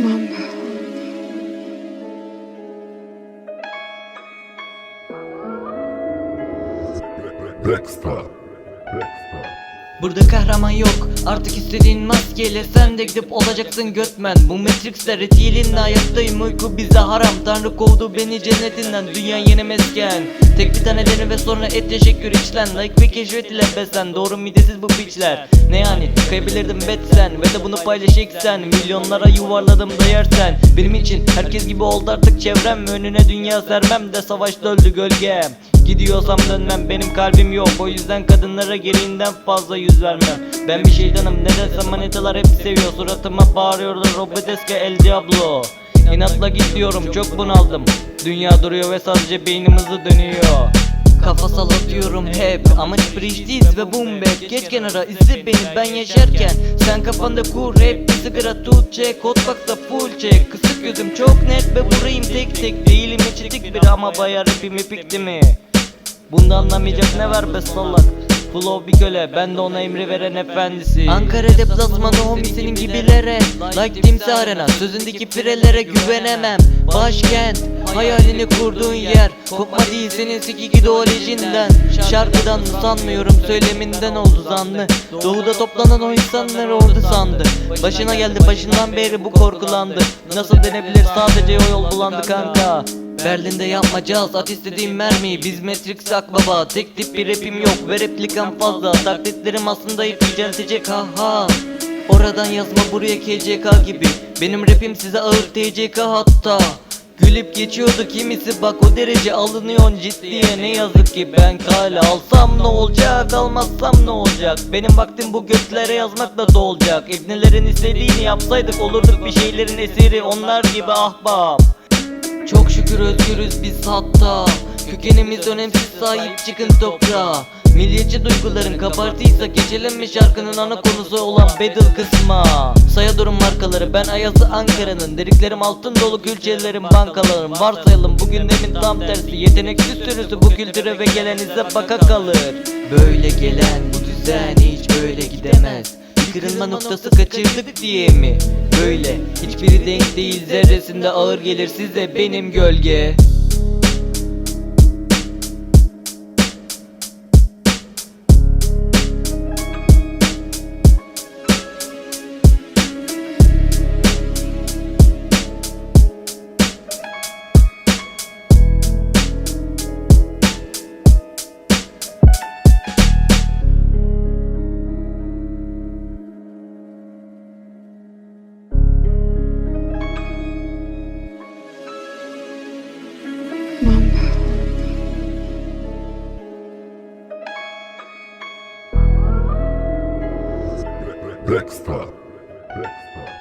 Blackstar. Blackstar. Burada kahraman yok. Artık istediğin maskeyle Sen de gidip olacaksın götmen. Bu Matrix'te retilinle hayattayım. Uyku bize haram. Tanrı kovdu beni cennetinden. Dünya yeni mesken Tek bir tane dene ve sonra et teşekkür içlen. Like ve keşfet ile beslen. Doğru midesiz bu piçler. Ne yani? Kaybederdim betsen Ve de bunu paylaşıksen Milyonlara yuvarladım da yersen Benim için herkes gibi oldu artık çevrem. Önüne dünya sermem de savaşta öldü gölgem. Gidiyorsam dönmem. Benim kalbim yok. O yüzden kadınlara gereğinden fazla yüz vermem. Ben bir şeytanım. Ne desem manitalar hep seviyor. Suratıma bağırıyorlar. Roboteske El Diablo İnatla git diyorum çok bunaldım. Dünya duruyor ve sadece beynim hızlı dönüyor. Kafa sallatıyorum hep Amaç bridge'deyiz ve boom bap Geç kenara izle beni. Ben yaşarken Sen kafanda kur hep bir sigara tut çek Hotbox'ta full çek. Kısık gözüm çok net ve vurayım tek tek. Değilim içitik bir ama bayağı rapim ipikti mi? Bunda anlamayacak ne var be salak Flow bir köle ben de ona emri veren efendisi. Ankara deplasmanı homie senin gibilere Like timsah arena sözündeki pirelere güvenemem. Başkent hayalini kurduğun yer Kopma değil senin sikik ideolojinden. Şarkıdan sanmıyorum söyleminden oldu zanlı. Doğuda toplanan o insanlar ordu sandı. Başına geldi başından beri bu korkulandı. Nasıl denebilir sadece o yol bulandı kanka Berlin'de yapmayacağız at istediğim mermiyi Biz Matrix akbaba Tek tip bir rapim yok ve replikam fazla. Taklitlerim aslında hep yüceltecek ha ha Oradan yazma buraya KCK gibi. Benim rapim size ağır TCK hatta. Gülüp geçiyordu kimisi bak o derece alınıyor ciddiye. Ne yazık ki ben kale alsam ne olacak almazsam ne olacak? Benim vaktim bu göklere yazmakla dolacak. İbnelerin istediğini yapsaydık olurduk bir şeylerin esiri Onlar gibi ahbap çok şükür özgürüz biz hatta. Kökenimiz önemsiz sahip çıkın toprağa. Milliyetçi duyguların kabartıysa geçelim mi şarkının ana konusu olan battle kısma? Saya durum markaları ben Ayazı Ankara'nın. Dediklerim altın dolu külçelerim bankalarım. Varsayalım bu gündemin tam tersi. Yeteneksiz sürüsü bu kültüre ve gelenize baka kalır. Böyle gelen bu düzen kırılma noktası kaçırdık diye mi? Böyle. Hiçbiri denk değil zerresinde ağır gelir size benim gölge Blackstar. Blackstar.